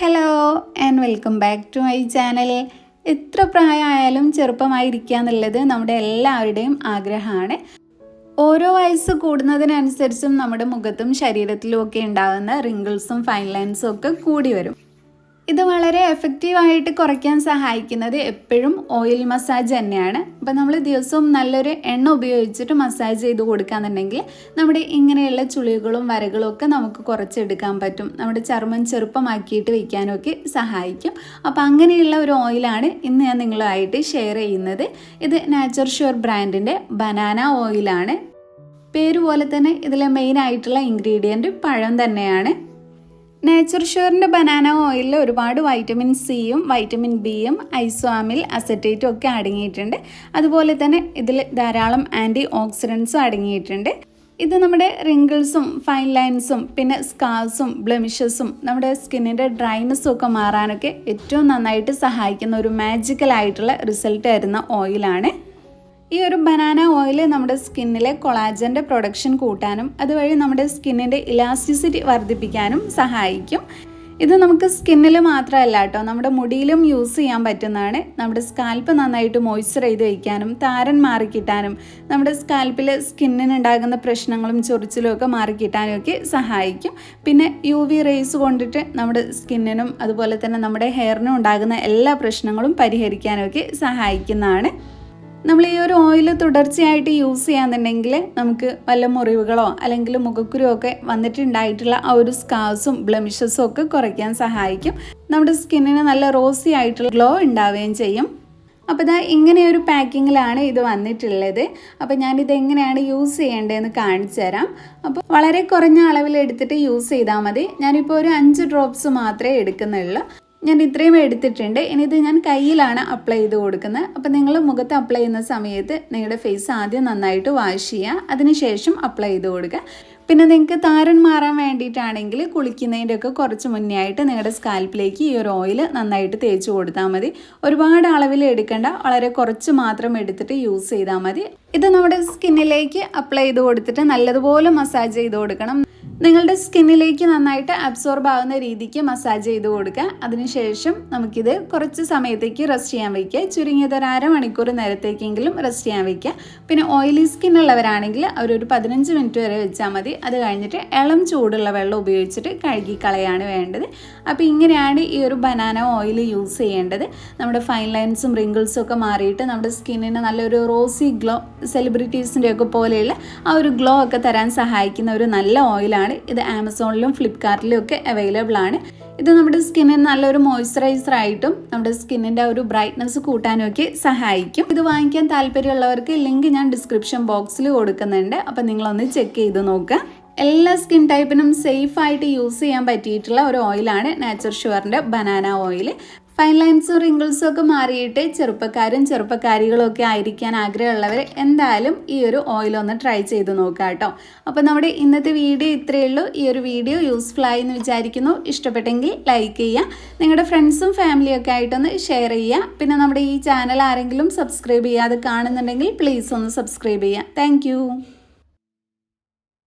Hello and welcome back to my channel എത്ര പ്രായമായാലും ചെറുപ്പമായിരിക്കുക എന്നുള്ളത് നമ്മുടെ എല്ലാവരുടെയും ആഗ്രഹമാണ്. ഓരോ വയസ്സ് കൂടുന്നതിനനുസരിച്ചും നമ്മുടെ മുഖത്തും ശരീരത്തിലും ഒക്കെ ഉണ്ടാകുന്ന റിങ്കിൾസും ഫൈൻ ലൈൻസും ഒക്കെ കൂടി വരും. ഇത് വളരെ എഫക്റ്റീവായിട്ട് കുറയ്ക്കാൻ സഹായിക്കുന്നത് എപ്പോഴും ഓയിൽ മസാജ് തന്നെയാണ്. അപ്പോൾ നമ്മൾ ദിവസവും നല്ലൊരു എണ്ണ ഉപയോഗിച്ചിട്ട് മസാജ് ചെയ്ത് കൊടുക്കാന്നുണ്ടെങ്കിൽ നമ്മുടെ ഇങ്ങനെയുള്ള ചുളികളും വരകളും ഒക്കെ നമുക്ക് കുറച്ചെടുക്കാൻ പറ്റും. നമ്മുടെ ചർമ്മം ചെറുപ്പമാക്കിയിട്ട് വയ്ക്കാനൊക്കെ സഹായിക്കും. അപ്പോൾ അങ്ങനെയുള്ള ഒരു ഓയിലാണ് ഇന്ന് ഞാൻ നിങ്ങളുമായിട്ട് ഷെയർ ചെയ്യുന്നത്. ഇത് നാച്ചർ ഷ്യൂർ ബ്രാൻഡിന്റെ ബനാന ഓയിലാണ് പേര് പോലെ തന്നെ ഇതിലെ മെയിൻ ആയിട്ടുള്ള ഇൻഗ്രീഡിയന്റ് പഴം തന്നെയാണ്. നേച്ചർ ഷുവറിന്റെ ബനാന ഓയിലിൽ ഒരുപാട് വൈറ്റമിൻ സിയും വൈറ്റമിൻ ബിയും ഐസോമിൽ അസറ്റേറ്റും ഒക്കെ അടങ്ങിയിട്ടുണ്ട്. അതുപോലെ തന്നെ ഇതിൽ ധാരാളം ആന്റി ഓക്സിഡൻസും അടങ്ങിയിട്ടുണ്ട്. ഇത് നമ്മുടെ റിങ്കിൾസും ഫൈൻ ലൈൻസും പിന്നെ സ്കാർസും ബ്ലെമിഷസും നമ്മുടെ സ്കിന്നിന്റെ ഡ്രൈനെസ്സും ഒക്കെ മാറാനൊക്കെ ഏറ്റവും നന്നായിട്ട് സഹായിക്കുന്ന ഒരു മാജിക്കൽ ആയിട്ടുള്ള റിസൾട്ട് തരുന്ന ഓയിലാണ് ഈ ഒരു ബനാന ഓയിൽ നമ്മുടെ സ്കിന്നിലെ കൊളാജന്റെ പ്രൊഡക്ഷൻ കൂട്ടാനും അതുവഴി നമ്മുടെ സ്കിന്നിന്റെ ഇലാസ്റ്റിസിറ്റി വർദ്ധിപ്പിക്കാനും സഹായിക്കും. ഇത് നമുക്ക് സ്കിന്നിൽ മാത്രമല്ല കേട്ടോ നമ്മുടെ മുടിയിലും യൂസ് ചെയ്യാൻ പറ്റുന്നതാണ്. നമ്മുടെ സ്കാൽപ്പ് നന്നായിട്ട് മോയ്സ്ചർ ചെയ്ത് വയ്ക്കാനും താരൻ മാറിക്കിട്ടാനും നമ്മുടെ സ്കാൽപ്പിൽ സ്കിന്നിനുണ്ടാകുന്ന പ്രശ്നങ്ങളും ചൊറിച്ചിലും ഒക്കെ മാറിക്കിട്ടാനും ഒക്കെ സഹായിക്കും. പിന്നെ യു വി റേസ് കൊണ്ടിട്ട് നമ്മുടെ സ്കിന്നിനും അതുപോലെ തന്നെ നമ്മുടെ ഹെയറിനും ഉണ്ടാകുന്ന എല്ലാ പ്രശ്നങ്ങളും പരിഹരിക്കാനും ഒക്കെ സഹായിക്കുന്നതാണ്. നമ്മൾ ഈ ഒരു ഓയിൽ തുടർച്ചയായിട്ട് യൂസ് ചെയ്യാന്നുണ്ടെങ്കിൽ നമുക്ക് വല്ല മുറിവുകളോ അല്ലെങ്കിൽ മുഖക്കുരുവോ ഒക്കെ വന്നിട്ടുണ്ടായിട്ടുള്ള ആ ഒരു സ്കാർസും ബ്ലമിഷസും ഒക്കെ കുറയ്ക്കാൻ സഹായിക്കും. നമ്മുടെ സ്കിന്നിന് നല്ല റോസി ആയിട്ടുള്ള ഗ്ലോ ഉണ്ടാവുകയും ചെയ്യും. അപ്പോൾ ഇതാ ഇങ്ങനെ ഒരു പാക്കിങ്ങിലാണ് ഇത് വന്നിട്ടുള്ളത്. അപ്പോൾ ഞാനിത് എങ്ങനെയാണ് യൂസ് ചെയ്യേണ്ടതെന്ന് കാണിച്ചു തരാം. അപ്പോൾ വളരെ കുറഞ്ഞ അളവിൽ എടുത്തിട്ട് യൂസ് ചെയ്താൽ മതി. ഞാനിപ്പോൾ ഒരു അഞ്ച് ഡ്രോപ്സ് മാത്രമേ എടുക്കുന്നുള്ളൂ. ഞാൻ ഇത്രയും എടുത്തിട്ടുണ്ട്. ഇനി ഇത് ഞാൻ കയ്യിലാണ് അപ്ലൈ ചെയ്ത് കൊടുക്കുന്നത്. അപ്പോൾ നിങ്ങൾ മുഖത്ത് അപ്ലൈ ചെയ്യുന്ന സമയത്ത് നിങ്ങളുടെ ഫേസ് ആദ്യം നന്നായിട്ട് വാഷ് ചെയ്യുക. അതിനുശേഷം അപ്ലൈ ചെയ്ത് കൊടുക്കുക. പിന്നെ നിങ്ങൾക്ക് താരൻ മാറാൻ വേണ്ടിയിട്ടാണെങ്കിൽ കുളിക്കുന്നതിന്റെയൊക്കെ കുറച്ച് മുന്നേ ആയിട്ട് നിങ്ങളുടെ സ്കാൽപ്പിലേക്ക് ഈ ഒരു ഓയിൽ നന്നായിട്ട് തേച്ച് കൊടുത്താൽ മതി. ഒരുപാട് അളവിൽ എടുക്കേണ്ട. വളരെ കുറച്ച് മാത്രം എടുത്തിട്ട് യൂസ് ചെയ്താൽ മതി. ഇത് നമ്മുടെ സ്കിന്നിലേക്ക് അപ്ലൈ ചെയ്ത് കൊടുത്തിട്ട് നല്ലതുപോലെ മസാജ് ചെയ്ത് കൊടുക്കണം. നിങ്ങളുടെ സ്കിന്നിലേക്ക് നന്നായിട്ട് അബ്സോർബ് ആവുന്ന രീതിക്ക് മസാജ് ചെയ്ത് കൊടുക്കുക. അതിനുശേഷം നമുക്കിത് കുറച്ച് സമയത്തേക്ക് റെസ്റ്റ് ചെയ്യാൻ വയ്ക്കുക. ചുരുങ്ങിയത് ഒരു അരമണിക്കൂർ നേരത്തേക്കെങ്കിലും റെസ്റ്റ് ചെയ്യാൻ വയ്ക്കുക. പിന്നെ ഓയിലി സ്കിൻ ഉള്ളവരാണെങ്കിൽ അവരൊരു പതിനഞ്ച് മിനിറ്റ് വരെ വെച്ചാൽ മതി. അത് കഴിഞ്ഞിട്ട് ഇളം ചൂടുള്ള വെള്ളം ഉപയോഗിച്ചിട്ട് കഴുകി കളയാണ് വേണ്ടത്. അപ്പോൾ ഇങ്ങനെയാണ് ഈ ഒരു ബനാന ഓയിൽ യൂസ് ചെയ്യേണ്ടത്. നമ്മുടെ ഫൈൻ ലൈൻസും റിങ്കിൾസും ഒക്കെ മാറിയിട്ട് നമ്മുടെ സ്കിന്നിന് നല്ലൊരു റോസി ഗ്ലോ സെലിബ്രിറ്റീസിന്റെയൊക്കെ പോലെയുള്ള ആ ഒരു ഗ്ലോ ഒക്കെ തരാൻ സഹായിക്കുന്ന ഒരു നല്ല ഓയിലാണ് ആണ്. ഇത് ആമസോണിലും ഫ്ലിപ്കാർട്ടിലും ഒക്കെ അവൈലബിൾ ആണ്. ഇത് നമ്മുടെ സ്കിന്നിന് നല്ലൊരു മോയ്സ്ചറൈസർ ആയിട്ടും നമ്മുടെ സ്കിന്നിന്റെ ഒരു ബ്രൈറ്റ്നസ് കൂട്ടാനും ഒക്കെ സഹായിക്കും. ഇത് വാങ്ങിക്കാൻ താല്പര്യമുള്ളവർക്ക് ലിങ്ക് ഞാൻ ഡിസ്ക്രിപ്ഷൻ ബോക്സിൽ കൊടുക്കുന്നുണ്ട്. അപ്പം നിങ്ങളൊന്ന് ചെക്ക് ചെയ്ത് നോക്കുക എല്ലാ സ്കിൻ ടൈപ്പിനും സേഫായിട്ട് യൂസ് ചെയ്യാൻ പറ്റിയിട്ടുള്ള ഒരു ഓയിലാണ് നാച്ചർ ഷുവറിന്റെ ബനാന ഓയിൽ ഫൈൻ ലൈൻസും റിങ്കിൾസും ഒക്കെ മാറിയിട്ട് ചെറുപ്പക്കാരും ചെറുപ്പക്കാരികളും ഒക്കെ ആയിരിക്കാൻ ആഗ്രഹമുള്ളവർ എന്തായാലും ഈ ഒരു ഓയിൽ ഒന്ന് ട്രൈ ചെയ്ത് നോക്കുക കേട്ടോ. അപ്പോൾ നമ്മുടെ ഇന്നത്തെ വീഡിയോ ഇത്രയേ ഉള്ളൂ. ഈ ഒരു വീഡിയോ യൂസ്ഫുൾ ആയി എന്ന് വിചാരിക്കുന്നു. ഇഷ്ടപ്പെട്ടെങ്കിൽ ലൈക്ക് ചെയ്യുക. നിങ്ങളുടെ ഫ്രണ്ട്സും ഫാമിലിയും ഒക്കെ ആയിട്ടൊന്ന് ഷെയർ ചെയ്യുക. പിന്നെ നമ്മുടെ ഈ ചാനൽ ആരെങ്കിലും സബ്സ്ക്രൈബ് ചെയ്യാതെ കാണുന്നുണ്ടെങ്കിൽ പ്ലീസ് ഒന്ന് സബ്സ്ക്രൈബ് ചെയ്യുക. താങ്ക്